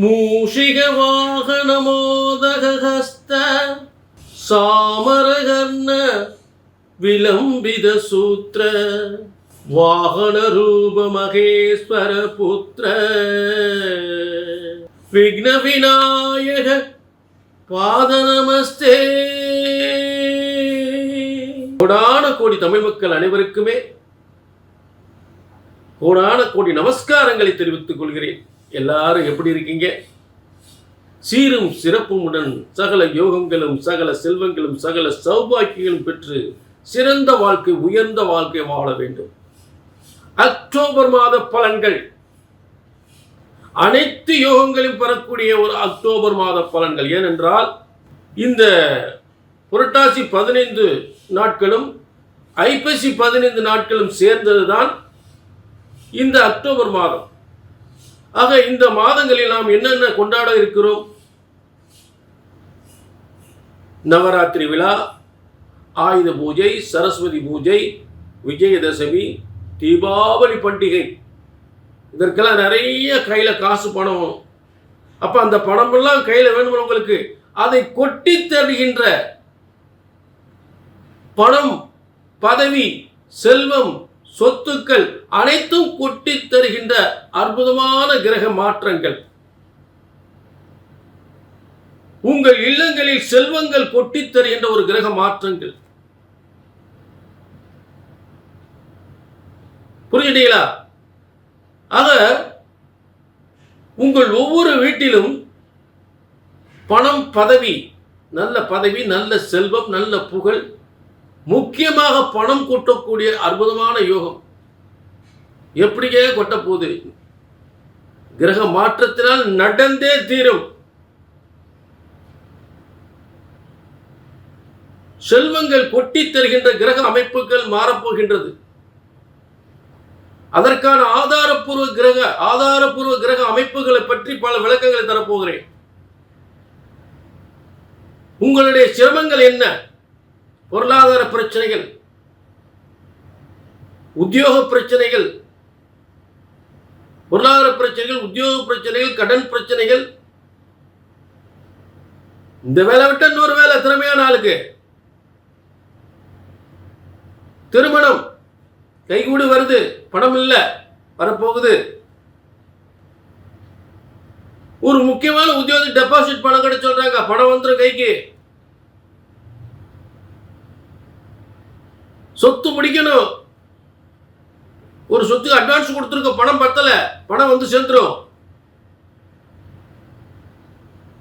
மூஷிக மூஷிகவாகனமோதகஸ்த சாமரகர்ண விலம்பித சூத்திர வாகன ரூப மகேஸ்வர புத்திர விக்ன விநாயக பாத நமஸ்தே கோடான கோடி தமிழ் மக்கள் அனைவருக்குமே கோடான கோடி நமஸ்காரங்களை தெரிவித்துக் கொள்கிறேன். எல்லாரும் எப்படி இருக்கீங்க? சீரும் சிறப்புமுடன் சகல யோகங்களும் சகல செல்வங்களும் சகல சௌபாக்கியங்களும் பெற்று சிறந்த வாழ்க்கை உயர்ந்த வாழ்க்கை வாழ வேண்டும். அக்டோபர் மாத பலன்கள். அனைத்து யோகங்களையும் பெறக்கூடிய ஒரு அக்டோபர் மாத பலன்கள். ஏனென்றால் இந்த புரட்டாசி பதினைந்து நாட்களும் ஐப்பசி பதினைந்து நாட்களும் சேர்ந்ததுதான் இந்த அக்டோபர் மாதம். ஆக இந்த மாதங்களில் நாம் என்னென்ன கொண்டாட இருக்கிறோம்? நவராத்திரி விழா ஆயுத பூஜை சரஸ்வதி பூஜை விஜயதசமி தீபாவளி பண்டிகை. இதற்கெல்லாம் நிறைய கையில் காசு பணம் அப்போ அந்த பணமெல்லாம் கையில் வேணும் உங்களுக்கு அதை கொட்டி தருகின்ற பணம் பதவி செல்வம் சொத்துக்கள் அனைத்தும் கொட்டி தருகின்ற அற்புதமான கிரக மாற்றங்கள். உங்கள் இல்லங்களில் செல்வங்கள் கொட்டி தருகின்ற ஒரு கிரக மாற்றங்கள். புரிஞ்சுட்டீங்களா? ஆக உங்கள் ஒவ்வொரு வீட்டிலும் பணம் பதவி நல்ல பதவி நல்ல செல்வம் நல்ல புகழ் முக்கியமாக பணம் கொட்டக்கூடிய அற்புதமான யோகம். எப்படியே கொட்ட போகுது கிரக மாற்றத்தினால் நடந்தே தீரும். செல்வங்கள் கொட்டி தருகின்ற கிரக அமைப்புகள் மாறப்போகின்றது. அதற்கான ஆதாரப்பூர்வ கிரக ஆதாரப்பூர்வ கிரக அமைப்புகளை பற்றி பல விளக்கங்களை தரப்போகிறேன். உங்களுடைய சிரமங்கள் என்ன? பொருளாதார பிரச்சனைகள் உத்தியோக பிரச்சனைகள் பொருளாதார பிரச்சனைகள் உத்தியோக பிரச்சனைகள் கடன் பிரச்சனைகள். இந்த வேலை விட்டு இன்னொரு வேலை திறமையான ஆளுக்கு. திருமணம் கைகூடு வருது பணம் இல்லை வரப்போகுது. ஒரு முக்கியமான உத்தியோக டெபாசிட் பணம் கிடை சொல்றாங்க பணம் வந்துடும் கைக்கு. சொத்து பிடிக்கணும். ஒரு சொத்துக்கு அட்வான்ஸ் கொடுத்துருக்க பணம் பத்தல பணம் வந்து சேர்ந்துரும்.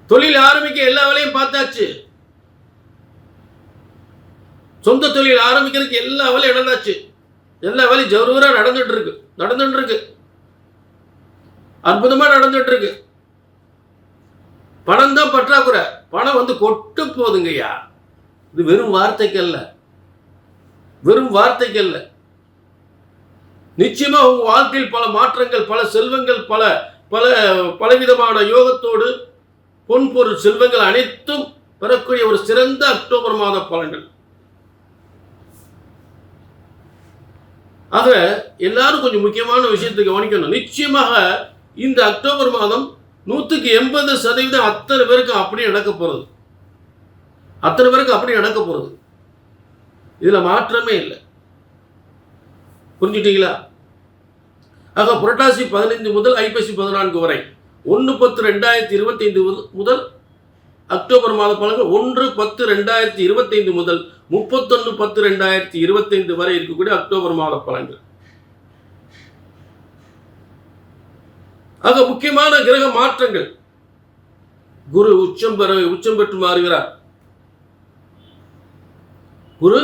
தொழில் ஆரம்பிக்க எல்லா வேலையும் பார்த்தாச்சு. சொந்த தொழில் ஆரம்பிக்கிறதுக்கு எல்லா வேலையும் நடந்தாச்சு. எல்லா வேலையும் ஜரூரா நடந்துட்டு இருக்கு நடந்துட்டு இருக்கு அற்புதமா நடந்துட்டு இருக்கு பணம் தான் பற்றாக்குறை. பணம் வந்து கொட்டு போதுங்கய்யா இது வெறும் வார்த்தைக்கு இல்லை வெறும் வார்த்தைகள் இல்லை. நிச்சயமா உங்க வாழ்க்கையில் பல மாற்றங்கள் பல செல்வங்கள் பல பல பலவிதமான யோகத்தோடு பொன் பொருள் செல்வங்கள் அனைத்தும் பெறக்கூடிய ஒரு சிறந்த அக்டோபர் மாத பலன்கள். ஆக எல்லாரும் கொஞ்சம் முக்கியமான விஷயத்தை கவனிக்கணும். நிச்சயமாக இந்த அக்டோபர் மாதம் நூற்றுக்கு எண்பது சதவீதம் அத்தனை பேருக்கு அப்படியே நடக்க போகிறது அத்தனை பேருக்கு அப்படியே நடக்க போகிறது இதில் மாற்றமே இல்லை. புரிஞ்சுட்டீங்களா? ஆக புரட்டாசி பதினைந்து முதல் ஐப்பசி பதினான்கு வரை ஒன்று பத்து ரெண்டாயிரத்தி இருபத்தைந்து முதல் அக்டோபர் மாத பலன்கள் ஒன்று பத்து ரெண்டாயிரத்தி இருபத்தைந்து முதல் முப்பத்தொன்று பத்து ரெண்டாயிரத்தி இருபத்தைந்து வரை இருக்கக்கூடிய அக்டோபர் மாத பலன்கள். ஆக முக்கியமான கிரக மாற்றங்கள். குரு உச்சம் பெற உச்சம் பெற்று மாறுகிறார் குரு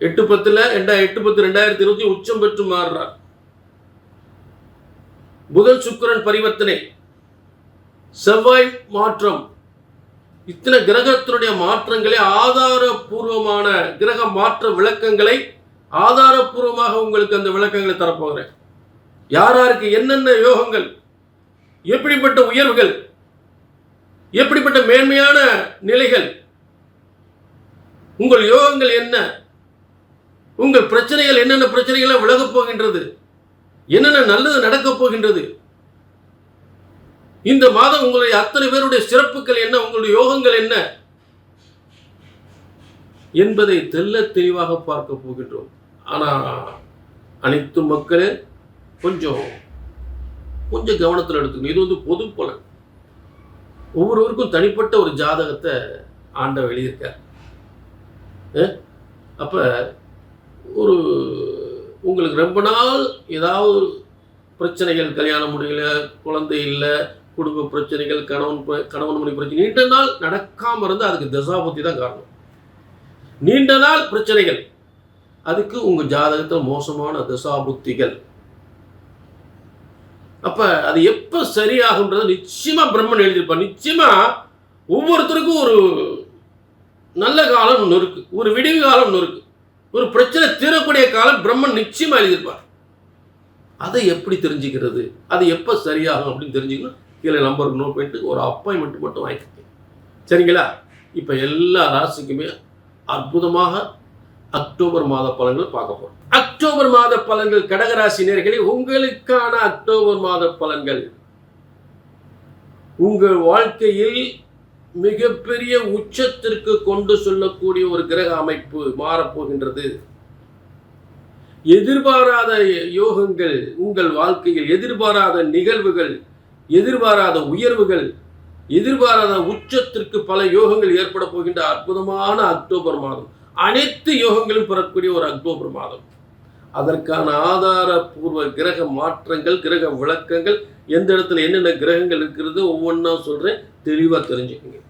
எட்டு பத்துல ரெண்டா எட்டு பத்து ரெண்டாயிரத்தி இருபத்தி உச்சம் பெற்று மாறுறார். புதன் சுக்கரன் பரிவர்த்தனை. செவ்வாய் மாற்றம். இத்தனை கிரகத்தினுடைய மாற்றங்களை ஆதாரபூர்வமான கிரக மாற்ற விளக்கங்களை ஆதாரபூர்வமாக உங்களுக்கு அந்த விளக்கங்களை தரப்போகிறேன். யார் யாருக்கு என்னென்ன யோகங்கள் எப்படிப்பட்ட உயர்வுகள் எப்படிப்பட்ட மேன்மையான நிலைகள் உங்கள் யோகங்கள் என்ன உங்கள் பிரச்சனைகள் என்னென்ன பிரச்சனைகள்லாம் விலகப் போகின்றது? என்னென்ன நல்லது நடக்கப் போகின்றது? இந்த மாதம் உங்களுடைய அத்தனை பேருடைய சிறப்புகள் என்ன? உங்களுடைய யோகங்கள் என்ன? என்பதை தெல்ல தெளிவாக பார்க்க போகின்றோம். ஆனால் அனைத்து மக்களே கொஞ்சம் கொஞ்சம் கவனத்தில் எடுத்துக்கணும். இது வந்து பொது பலன். ஒவ்வொருவருக்கும் தனிப்பட்ட ஒரு ஜாதகத்தை ஆண்ட வெளியிருக்கார் அப்போ அப்ப ஒரு உங்களுக்கு ரொம்ப நாள் ஏதாவது பிரச்சனைகள் கல்யாணம் முடியல குழந்தை இல்லை குடும்ப பிரச்சனைகள் கணவன் ப- கணவன் மணி பிரச்சனை நீண்ட நாள் நடக்காமல் இருந்தால் அதுக்கு தசாபத்தி தான் காரணம். நீண்ட நாள் பிரச்சனைகள் அதுக்கு உங்கள் ஜாதகத்தில் மோசமான தசாபுத்திகள் அப்போ அது எப்போ சரியாகுன்றது நிச்சயமாக பிரம்மன் எழுதியிருப்பார். நிச்சயமாக ஒவ்வொருத்தருக்கும் ஒரு நல்ல காலம் ஒன்று இருக்குது ஒரு விடிவு காலம் ஒன்று இருக்குது ஒரு பிரச்சனை தீரக்கூடிய காலம் பிரம்மன் நிச்சயமாக எழுதியிருப்பார். அதை எப்படி தெரிஞ்சுக்கிறது? அது எப்போ சரியாகும் அப்படின்னு தெரிஞ்சுக்கணும். கீழே நம்பருக்கு நோட் பண்ணிட்டு ஒரு அப்பாயின்மெண்ட் மட்டும் வாங்கிக்கிட்டேன் சரிங்களா? இப்போ எல்லா ராசிக்குமே அற்புதமாக அக்டோபர் மாத பலன்கள் பார்க்க போகிறோம் அக்டோபர் மாத பலன்கள் கடகராசி நேர்களை உங்களுக்கான அக்டோபர் மாத பலன்கள். உங்கள் வாழ்க்கையில் மிகப்பெரிய உச்சத்திற்கு கொண்டு சொல்லக்கூடிய ஒரு கிரக அமைப்பு மாறப்போகின்றது. எதிர்பாராத யோகங்கள் உங்கள் வாழ்க்கையில் எதிர்பாராத நிகழ்வுகள் எதிர்பாராத உயர்வுகள் எதிர்பாராத உச்சத்திற்கு பல யோகங்கள் ஏற்பட போகின்ற அற்புதமான அக்டோபர் மாதம். அனைத்து யோகங்களும் பெறக்கூடிய ஒரு அக்டோபர் மாதம். அதற்கான ஆதாரபூர்வ கிரக மாற்றங்கள் கிரக விளக்கங்கள் எந்த இடத்துல என்னென்ன கிரகங்கள் இருக்கிறது ஒவ்வொன்றா சொல்கிறேன் தெளிவாக தெரிஞ்சுக்கங்க.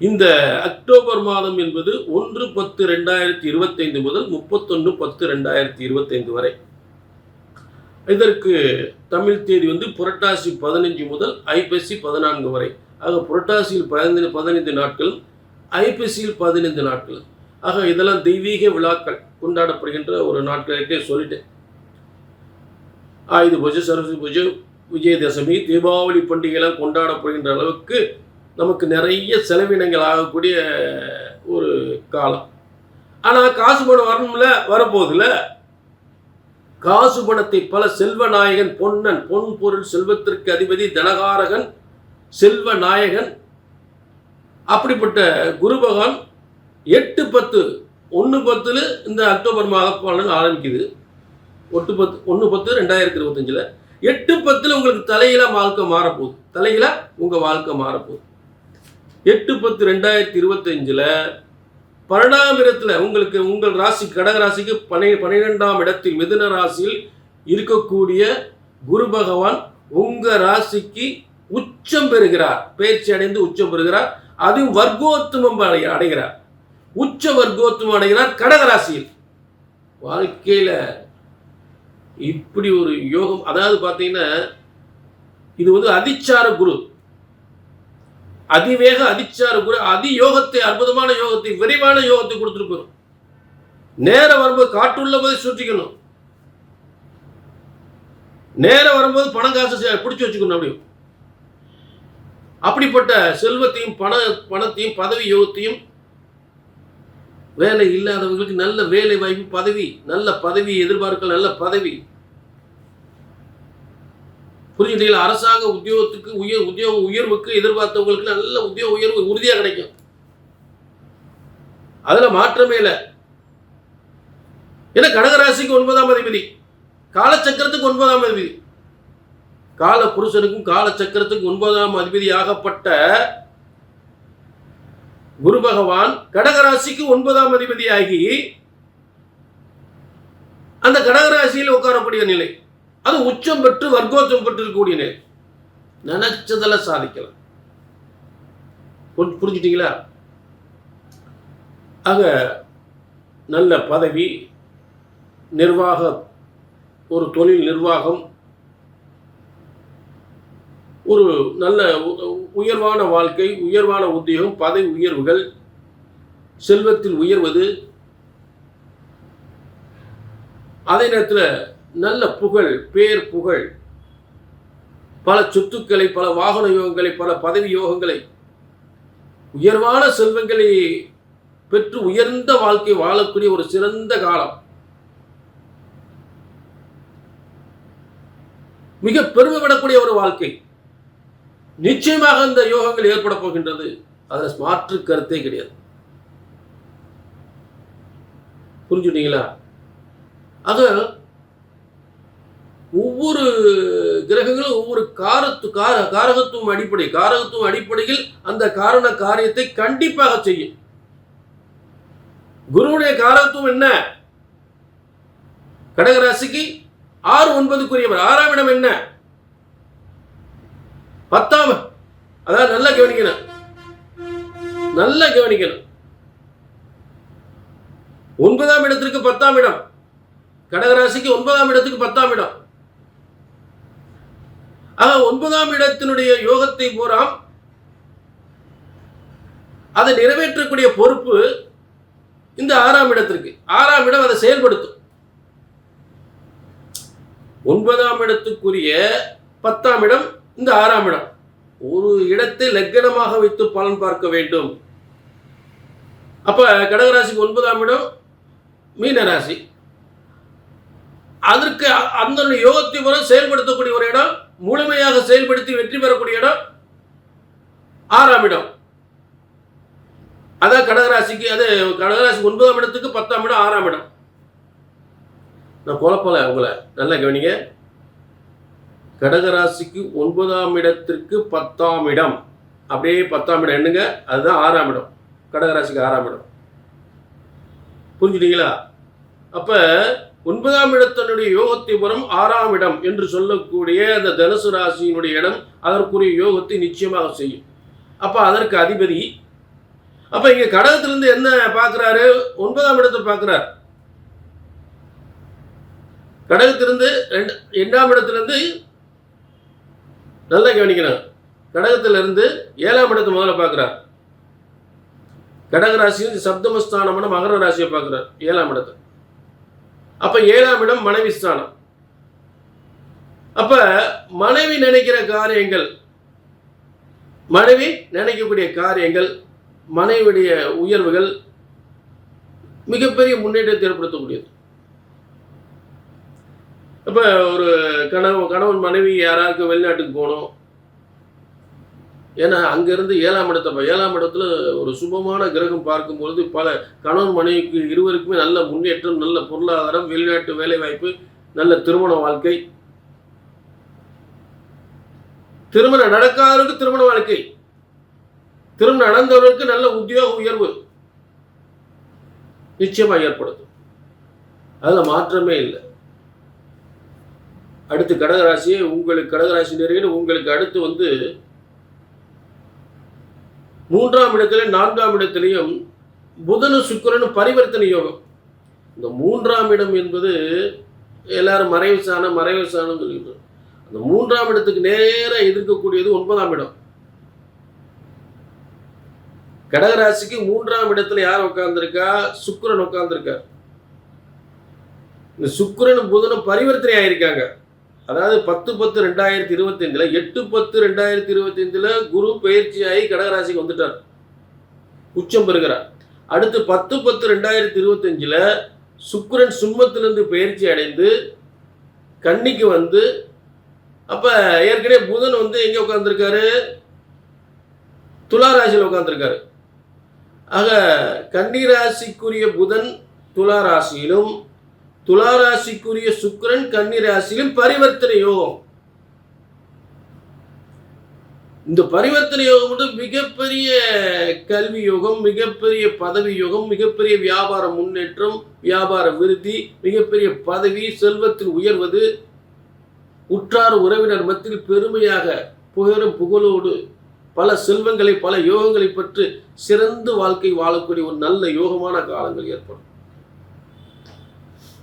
இந்த அக்டோபர் மாதம் என்பது ஒன்று பத்து ரெண்டாயிரத்தி இருபத்தைந்து முதல் முப்பத்தொன்று பத்து ரெண்டாயிரத்தி இருபத்தைந்து வரை. இதற்கு தமிழ் தேதி வந்து புரட்டாசி பதினஞ்சு முதல் ஐப்பசி பதினான்கு வரை. ஆக புரட்டாசியில் பதினைந்து பதினைந்து நாட்கள் ஐப்பசியில் பதினைந்து நாட்கள் ஆக இதெல்லாம் தெய்வீக விழாக்கள் கொண்டாடப்படுகின்ற ஒரு நாட்களுக்கே சொல்லிட்டேன். ஆயுத பூஜை சரஸ்வதி பூஜை விஜயதசமி தீபாவளி பண்டிகைலாம் கொண்டாடப்படுகின்ற அளவுக்கு நமக்கு நிறைய செலவினங்கள் ஆகக்கூடிய ஒரு காலம். ஆனால் காசு பணம் வரணும்ல? வரப்போகுதுல்ல காசு பணத்தை பல செல்வ நாயகன் பொன்னன் பொன் பொருள் செல்வத்திற்கு அதிபதி தனகாரகன் செல்வ நாயகன் அப்படிப்பட்ட குரு பகவான் எட்டு பத்து ஒன்று பத்தில் இந்த அக்டோபர் மாத பலன் ஆரம்பிக்குது. ஒட்டு பத்து ஒன்று பத்து ரெண்டாயிரத்தி இருபத்தஞ்சில். எட்டு பத்தில் உங்களுக்கு தலையிலாக வாழ்க்கை மாறப்போகுது. தலையிலாக உங்கள் வாழ்க்கை மாறப்போகுது. எட்டு பத்து ரெண்டாயிரத்தி இருபத்தஞ்சில் பன்னெண்டாம் உங்களுக்கு உங்கள் ராசி கடக ராசிக்கு பனை பன்னிரெண்டாம் இடத்தில் மிதுன ராசியில் இருக்கக்கூடிய குரு பகவான் உங்கள் ராசிக்கு உச்சம் பெறுகிறார். பயிற்சி அடைந்து உச்சம் பெறுகிறார். அதுவும் வர்க்கோத்துமம் அடைகிறார். உச்ச வர்க்கோத்துவம் அடைகிறார் கடகராசியில். வாழ்க்கையில் வாழ்க்கையில இப்படி ஒரு யோகம் அதாவது பார்த்தீங்கன்னா இது வந்து அதிச்சார குரு. அதிவேக அதிச்சார குரு அதி யோகத்தை அற்புதமான யோகத்தை விரைவான யோகத்தை கொடுத்துட்டு போயிடும் நேரம் வரும்போது காட்டுள்ள போது சுற்றிக்கணும். நேரம் வரும்போது பணம் காசு பிடிச்சி வச்சுக்கணும் அப்படியும் அப்படிப்பட்ட செல்வத்தையும் பண பணத்தையும் பதவி யோகத்தையும் வேலை இல்லாதவங்களுக்கு நல்ல வேலை வாய்ப்பு பதவி நல்ல பதவி எதிர்பார்க்க நல்ல பதவி. புரிஞ்சுட்டீங்களா? அரசாங்க உத்தியோகத்துக்கு உயர் உத்தியோக உயர்வுக்கு எதிர்பார்த்தவங்களுக்கு நல்ல உத்தியோக உயர்வு உறுதியாக கிடைக்கும். அதுல மாற்றமே இல்லை. ஏன்னா கடகராசிக்கு ஒன்பதாம் அதிபதி. காலச்சக்கரத்துக்கு ஒன்பதாம் அதிபதி. கால புருஷனுக்கும் காலச்சக்கரத்துக்கு ஒன்பதாம் அதிபதி ஆகப்பட்ட குரு பகவான் கடகராசிக்கு ஒன்பதாம் அதிபதியாகி அந்த கடகராசியில் உட்காரக்கூடிய நிலை. அது உச்சம் பெற்று வர்க்கோச்சம் பெற்றிருக்கக்கூடிய நிலை. நினைச்சதெல்லாம் சாதிக்கலாம் புரி- புரிஞ்சுட்டீங்களா? ஆக நல்ல பதவி நிர்வாக ஒரு தொழில் நிர்வாகம் ஒரு நல்ல உயர்வான வாழ்க்கை உயர்வான உத்தியோகம் பதவி உயர்வுகள் செல்வத்தில் உயர்வது. அதே நேரத்தில் நல்ல புகழ் பேர் புகழ் பல சொத்துக்களை பல வாகன யோகங்களை பல பதவி யோகங்களை உயர்வான செல்வங்களை பெற்று உயர்ந்த வாழ்க்கை வாழக்கூடிய ஒரு சிறந்த காலம். மிக பெருமைப்படக்கூடிய ஒரு வாழ்க்கை. நிச்சயமாக அந்த யோகங்கள் ஏற்பட போகின்றது. அதில் மாற்று கருத்தே கிடையாது. புரிஞ்சுட்டீங்களா? ஆக ஒவ்வொரு கிரகங்களும் ஒவ்வொரு காரத்து கார காரகத்துவம் அடிப்படை காரகத்துவம் அடிப்படையில் அந்த காரண காரியத்தை கண்டிப்பாக செய்யும். குருவுடைய காரகத்துவம் என்ன? கடகராசிக்கு ஆறு ஒன்பதுக்குரியவர். ஆறாம் இடம் என்ன? பத்தாம். அதாவது நல்லா கவனிக்கணும். நல்லா கவனிக்கணும். ஒன்பதாம் இடத்திற்கு பத்தாம் இடம். கடகராசிக்கு ஒன்பதாம் இடத்துக்கு பத்தாம் இடம். ஆக ஒன்பதாம் இடத்தினுடைய யோகத்தை பூராம் அதை நிறைவேற்றக்கூடிய பொறுப்பு இந்த ஆறாம் இடத்திற்கு. ஆறாம் இடம் அதை செயல்படுத்தும். ஒன்பதாம் இடத்துக்குரிய பத்தாம் இடம் இந்த ஆறாம் இடம். ஒரு இடத்தை லக்கணமாக வைத்து பலன் பார்க்க வேண்டும். அப்ப கடகராசிக்கு ஒன்பதாம் இடம் மீன ராசி. அதற்கு அ- அந்த யோகத்தை முறை செயல்படுத்தக்கூடிய ஒரு இடம் முழுமையாக செயல்படுத்தி வெற்றி பெறக்கூடிய இடம் ஆறாம் இடம். அதான் கடகராசிக்கு அது கடகராசிக்கு ஒன்பதாம் இடத்துக்கு பத்தாம் இடம் ஆறாம் இடம். நான் குழப்பல உங்களை நல்லா கவனிங்க. கடகராசிக்கு ஒன்பதாம் இடத்திற்கு பத்தாம் இடம். அப்படியே பத்தாம் இடம் என்னங்க? அதுதான் ஆறாம் இடம். கடகராசிக்கு ஆறாம் இடம். புரிஞ்சுட்டீங்களா அப்ப ஒன்பதாம் இடத்தினுடைய யோகத்தை புறம் ஆறாம் இடம் என்று சொல்லக்கூடிய அந்த தனுசு ராசியினுடைய இடம் அதற்குரிய யோகத்தை நிச்சயமாக செய்யும். அப்போ அதற்கு அதிபதி. அப்போ இங்கே கடகத்திலிருந்து என்ன பார்க்கறாரு? ஒன்பதாம் இடத்தை பார்க்குறார். கடகத்திலிருந்து ரெண்டு இரண்டாம் இடத்துலேருந்து நல்லா கவனிக்கணும். கடகத்திலிருந்து ஏழாம் இடத்தை முதல்ல பார்க்குறார். கடக ராசியும் சப்தமஸ்தானமான மகர ராசியை பார்க்குறார் ஏழாம் இடத்தை. அப்ப ஏழாம் இடம் மனைவி ஸ்தானம். அப்ப மனைவி நினைக்கிற காரியங்கள் மனைவி நினைக்கக்கூடிய காரியங்கள் மனைவியுடைய உயர்வுகள் மிகப்பெரிய முன்னேற்றத்தை ஏற்படுத்தக்கூடியது. அப்போ ஒரு கணவன் கணவன் மனைவி யாராருக்கு வெளிநாட்டுக்கு போகணும். ஏன்னா அங்கேருந்து ஏழாம் இடத்தை ஏழாம் இடத்துல ஒரு சுபமான கிரகம் பார்க்கும்பொழுது பல கணவன் மனைவிக்கு இருவருக்குமே நல்ல முன்னேற்றம் நல்ல பொருளாதாரம் வெளிநாட்டு வேலைவாய்ப்பு நல்ல திருமண வாழ்க்கை. திருமணம் நடக்காதவருக்கு திருமண வாழ்க்கை. திருமணம் நடந்தவருக்கு நல்ல உத்தியோக உயர்வு. நிச்சயமாக ஏற்படுத்தும். அதில் மாற்றமே இல்லை. அடுத்து கடகராசியே உங்களுக்கு கடகராசி நேர்கள் உங்களுக்கு அடுத்து வந்து மூன்றாம் இடத்துல நான்காம் இடத்திலையும் புதனும் சுக்கிரனும் பரிவர்த்தனை யோகம். இந்த மூன்றாம் இடம் என்பது எல்லாரும் மறைவு சாணம் மறைவு சாணம் சொல்லிட்டு அந்த மூன்றாம் இடத்துக்கு நேராக எதிர்க்கக்கூடியது ஒன்பதாம் இடம். கடகராசிக்கு மூன்றாம் இடத்துல யார் உட்கார்ந்துருக்கா? சுக்கிரன் உட்கார்ந்துருக்கார். இந்த சுக்கரன் புதனும் பரிவர்த்தனை ஆயிருக்காங்க அதாவது பத்து பத்து ரெண்டாயிரத்தி இருபத்தஞ்சுல எட்டு பத்து ரெண்டாயிரத்தி இருபத்தஞ்சுல குரு பயிற்சியாகி கடகராசிக்கு வந்துட்டார். உச்சம் பெறுகிறார். அடுத்து பத்து பத்து ரெண்டாயிரத்தி இருபத்தஞ்சில் சுக்கரன் சும்மத்திலிருந்து பயிற்சி அடைந்து கன்னிக்கு வந்து அப்ப ஏற்கனவே புதன் வந்து எங்க உட்காந்துருக்காரு துலா ராசியில் உட்காந்துருக்காரு ஆக கன்னி ராசிக்குரிய புதன் துலா ராசியிலும் துலா ராசிக்குரிய சுக்கிரன் கன்னி ராசியிலும் பரிவர்த்தனை யோகம் இந்த பரிவர்த்தனை யோகம் வந்து மிகப்பெரிய கல்வி யோகம் மிகப்பெரிய பதவி யோகம் மிகப்பெரிய வியாபார முன்னேற்றம் வியாபார விருத்தி மிகப்பெரிய பதவி செல்வத்தில் உயர்வது உற்றார் உறவினர் மத்தியில் பெருமையாக புகழும் புகழோடு பல செல்வங்களை பல யோகங்களை பற்றி சிறந்த வாழ்க்கை வாழக்கூடிய ஒரு நல்ல யோகமான காலங்கள் ஏற்படும்.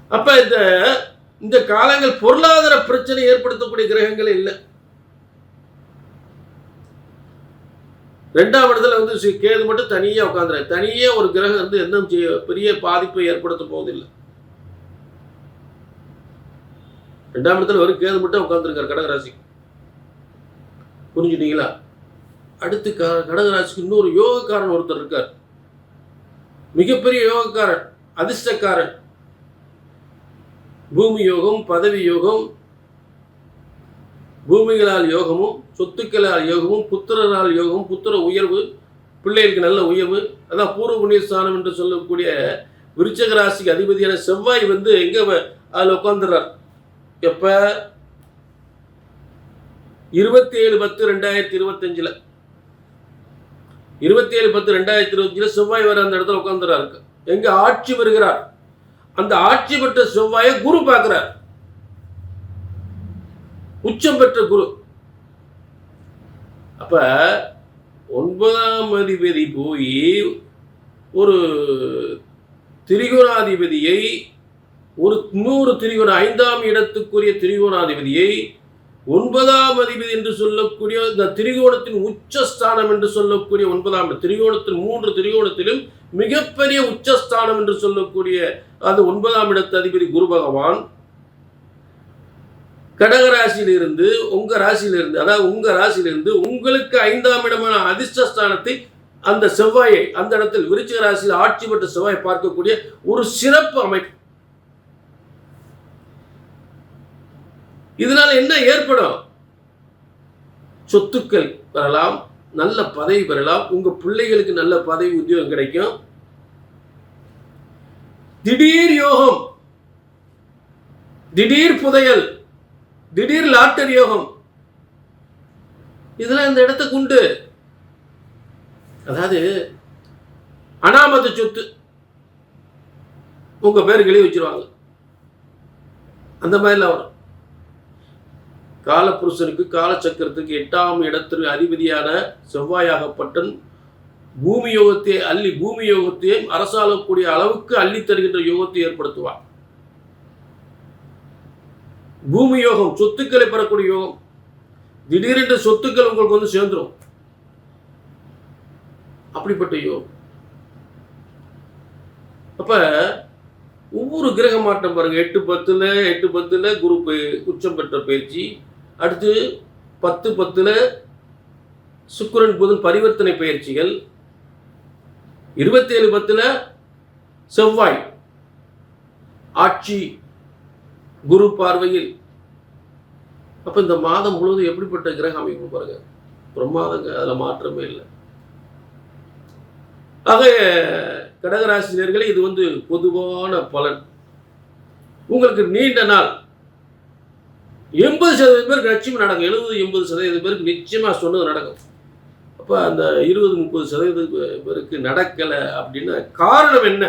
அப்ப இந்த இந்த காலங்கள் பொருளாதார பிரச்சனை ஏற்படுத்தக்கூடிய கிரகங்கள் இல்லை. ரெண்டாம் இடத்துல வந்து கேது மட்டும் தனியாக உட்காந்துரு தனியே ஒரு கிரகம் வந்து எந்த செய்ய- பெரிய பாதிப்பை ஏற்படுத்த போவதில்லை. ரெண்டாம் இடத்துல ஒரு கேது மட்டும் உட்காந்துருக்காரு கடகராசி புரிஞ்சுட்டீங்களா? அடுத்து க- கடகராசிக்கு இன்னொரு யோகக்காரன் ஒருத்தர் இருக்கார். மிகப்பெரிய யோகக்காரன் அதிர்ஷ்டக்காரன். பூமி யோகம் பதவி யோகம் பூமிகளால் யோகமும் சொத்துக்களால் யோகமும் புத்திரரால் யோகமும் புத்திர உயர்வு பிள்ளைகளுக்கு நல்ல உயர்வு அதான் பூர்வ புண்ணியஸ்தானம் என்று சொல்லக்கூடிய விருச்சக ராசிக்கு அதிபதியான செவ்வாய் வந்து எங்க வ- அதுல உட்காந்துறார் எப்ப? இருபத்தி ஏழு பத்து ரெண்டாயிரத்தி இருபத்தஞ்சில். இருபத்தி ஏழு பத்து ரெண்டாயிரத்தி இருபத்தஞ்சில் செவ்வாய் வர அந்த இடத்துல உட்காந்துறாரு எங்க ஆட்சி வருகிறார். அந்த ஆட்சி பெற்ற செவ்வாயை குரு பார்க்கிறார். உச்சம் பெற்ற குரு. அப்ப ஒன்பதாம் அதிபதி போய் ஒரு திரிகோணாதிபதியை ஒரு இன்னொரு திரிகோண ஐந்தாம் இடத்துக்குரிய திரிகோணாதிபதியை ஒன்பதாம் அதிபதி என்று சொல்லக்கூடிய இந்த திரிகோணத்தின் உச்சஸ்தானம் என்று சொல்லக்கூடிய ஒன்பதாம் திரிகோணத்தில் திரிகோணத்தின் மூன்று திரிகோணத்திலும் மிகப்பெரிய உச்சஸ்தானம் என்று சொல்லக்கூடிய அந்த ஒன்பதாம் இடத்து அதிபதி குரு பகவான். கடகராசியிலிருந்து உங்க ராசியிலிருந்து அதாவது உங்க ராசியிலிருந்து உங்களுக்கு ஐந்தாம் இடமான அதிர்ஷ்டஸ்தானத்தை அந்த செவ்வாயை அந்த இடத்தில் விருச்சிக ராசியில் ஆட்சி பெற்ற செவ்வாயை பார்க்கக்கூடிய ஒரு சிறப்பு அமைப்பு. இதனால என்ன ஏற்படும்? சொத்துக்கள் வரலாம். நல்ல பதவி பெறலாம். உங்க பிள்ளைகளுக்கு நல்ல பதவி உத்தியோகம் கிடைக்கும். திடீர் யோகம். திடீர் புதையல். திடீர் லாட்டரி யோகம். இதெல்லாம் இந்த இடத்துக்கு உண்டு. அதாவது அனாமத சொத்து. உங்க பேர் எழுதி வச்சிருவாங்க. அந்த மாதிரிலாம் வரும். காலப்புருஷனுக்கு காலச்சக்கரத்துக்கு எட்டாம் இடத்திற்கு அதிபதியான செவ்வாயாகப்பட்டன் பூமி யோகத்தை அள்ளி பூமி யோகத்தையும் அரசாளக்கூடிய அளவுக்கு அள்ளி தருகின்ற யோகத்தை ஏற்படுத்துவார். பூமி யோகம் சொத்துக்களை பெறக்கூடிய யோகம். திடீரென்று சொத்துக்கள் உங்களுக்கு வந்து சேர்ந்துரும். அப்படிப்பட்ட யோகம். அப்ப ஒவ்வொரு கிரக மாற்றம் பாருங்க. எட்டு பத்துல எட்டு பத்துல குரு உச்சம் பெற்ற பயிற்சி அடுத்து பத்து பத்துல சுக்கிரன் புதன் பரிவர்த்தனை பயிற்சிகள். இருபத்தேழு பத்துல செவ்வாய் ஆட்சி குரு பார்வையில். அப்போ இந்த மாதம் முழுவதும் எப்படிப்பட்ட கிரக அமைப்பு பாருங்க. பிரமாதங்க அதில் மாற்றமே இல்லை. ஆக கடகராசினியர்களே இது வந்து பொதுவான பலன். உங்களுக்கு நீண்ட நாள் எண்பது சதவீதம் பேருக்கு நிச்சயமாக நடக்கும். எழுபது எண்பது சதவீதம் பேருக்கு நிச்சயமாக சொன்னது நடக்கும். அப்போ அந்த இருபது முப்பது சதவீதம் பேருக்கு நடக்கலை அப்படின்னா காரணம் என்ன?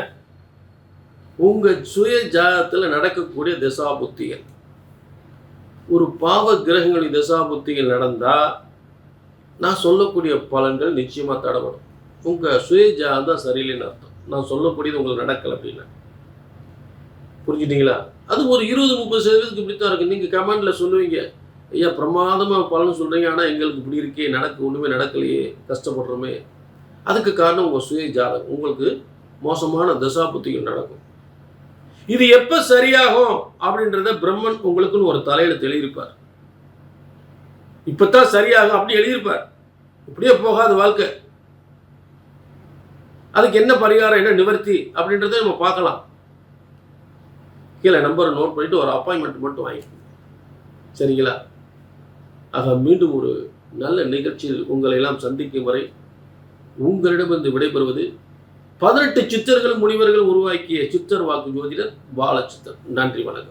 உங்கள் சுய ஜாதகத்தில் நடக்கக்கூடிய தசா புத்திகள் ஒரு பாவ கிரகங்களின் தசா புத்திகள் நான் சொல்லக்கூடிய பலன்கள் நிச்சயமாக தடபடும். உங்கள் சுய ஜாதகம் தான் சரியில்லைன்னு அர்த்தம். நான் சொல்லக்கூடியது உங்களுக்கு நடக்கலை அப்படின்னா. புரிஞ்சுட்டீங்களா அது ஒரு இருபது முப்பது சதவீதத்துக்கு இப்படித்தான் இருக்கு. நீங்கள் கமெண்டில் சொல்லுவீங்க. ஐயா பிரமாதமாக பலன் சொல்கிறீங்க ஆனால் எங்களுக்கு இப்படி இருக்கே. நடக்க ஒன்றுமே நடக்கலையே. கஷ்டப்படுறோமே. அதுக்கு காரணம் உங்கள் சுய ஜாதகம். உங்களுக்கு மோசமான தசாபுத்திகள் நடக்கும். இது எப்போ சரியாகும் அப்படின்றத பிரம்மன் உங்களுக்குன்னு ஒரு தலையில எழுதியிருப்பார் இப்பதான் சரியாகும் அப்படி எழுதியிருப்பார். இப்படியே போகாத வாழ்க்கை. அதுக்கு என்ன பரிகாரம் என்ன நிவர்த்தி அப்படின்றத நம்ம பார்க்கலாம். கீழே நம்பரை நோட் பண்ணிட்டு ஒரு அப்பாயின்மெண்ட் மட்டும் வாங்கிக்கணும் சரிங்களா? ஆக மீண்டும் ஒரு நல்ல நிகழ்ச்சியில் உங்களை எல்லாம் சந்திக்கும் வரை உங்களிடமிருந்து விடைபெறுவது பதினெட்டு சித்தர்கள் முனிவர்கள் உருவாக்கிய சித்தர் வாக்கு ஜோதிடர் பாலச்சித்தர் நன்றி வணக்கம்.